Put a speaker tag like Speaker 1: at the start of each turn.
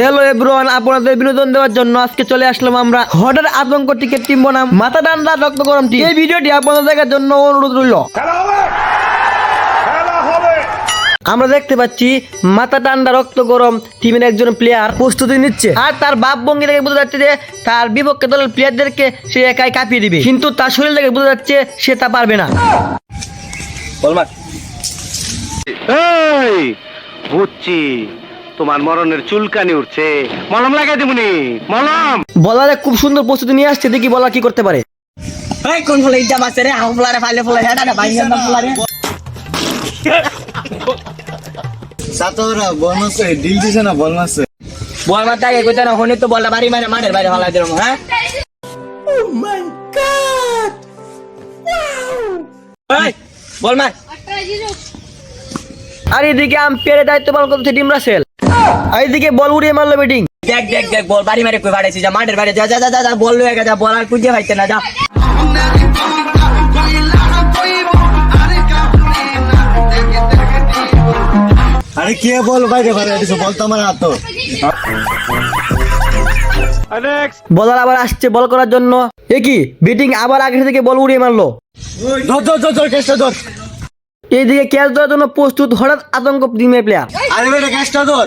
Speaker 1: Hello everyone আপনাদের বিনোদন দেওয়ার জন্য আজকে চলে আসলাম আমরা হঠাৎ আতঙ্ক টিকেট টিম বনাম মাথা ডান্ডা রক্ত গরম টিম এই ভিডিওটি আপনাদের দেখার জন্য অনুরোধ রইল। আমরা দেখতে পাচ্ছি মাথা ঠান্ডা রক্ত গরম টিমের একজন প্লেয়ার প্রস্তুতি নিচ্ছে। আর তার বাপ ভঙ্গি থেকে বোঝা যাচ্ছে যে তার বিপক্ষে দলের প্লেয়ারদেরকে সে একাই কাঁপিয়ে দিবে। কিন্তু তার শরীর থেকে বোঝা যাচ্ছে সে তা পারবে না।
Speaker 2: এই বুঝছি। তোমার মরণের চুলকানি উঠছে। মলম লাগাই দিবনি মলম!
Speaker 1: বলারে খুব সুন্দর প্রস্তুতি নিয়ে আসছে দেখি বলা কি করতে পারে।
Speaker 3: এই কোন ফুলে ইটা বাসে রে? হাউ ফুলারে ফাইলে ফুলে হেডা না বাইঙ্গা না ফুলারে
Speaker 4: সাতরা বল আছে ডিল দিছে না বল
Speaker 3: বল মারতে আগে কইতে না হনি তো বলটা বাড়ি মারে মাঠের বাইরে ফালাই দিলাম হ্যাঁ? এই, বল মার।
Speaker 1: আর এদিকে আম্পায়ারের দায়িত্ব পালন করছে টিম রাসেল এদিকে বল উড়িয়ে মারলো ব্যাটিং।
Speaker 3: দেখ দেখ দেখ বল বাড়ি মারে কই বাড়াইছি যা মাঠের বাইরে যা যা যা, যা বল লয়ে যা বল আর কুঁজে পাইতে না যা।
Speaker 4: আরে কে বল বাইরে বাইরে দিছো বল তো আমার হাত।
Speaker 1: বলার আবার আসছে বল করার জন্য। এ কি ব্যাটিং আবার আগে থেকে বল উড়িয়ে মারলো? এইদিকে ক্যাচ দেওয়ার জন্য প্রস্তুত হঠাৎ আতঙ্ক টিমের প্লেয়ার
Speaker 4: আরে বেটা কেসটা ধর।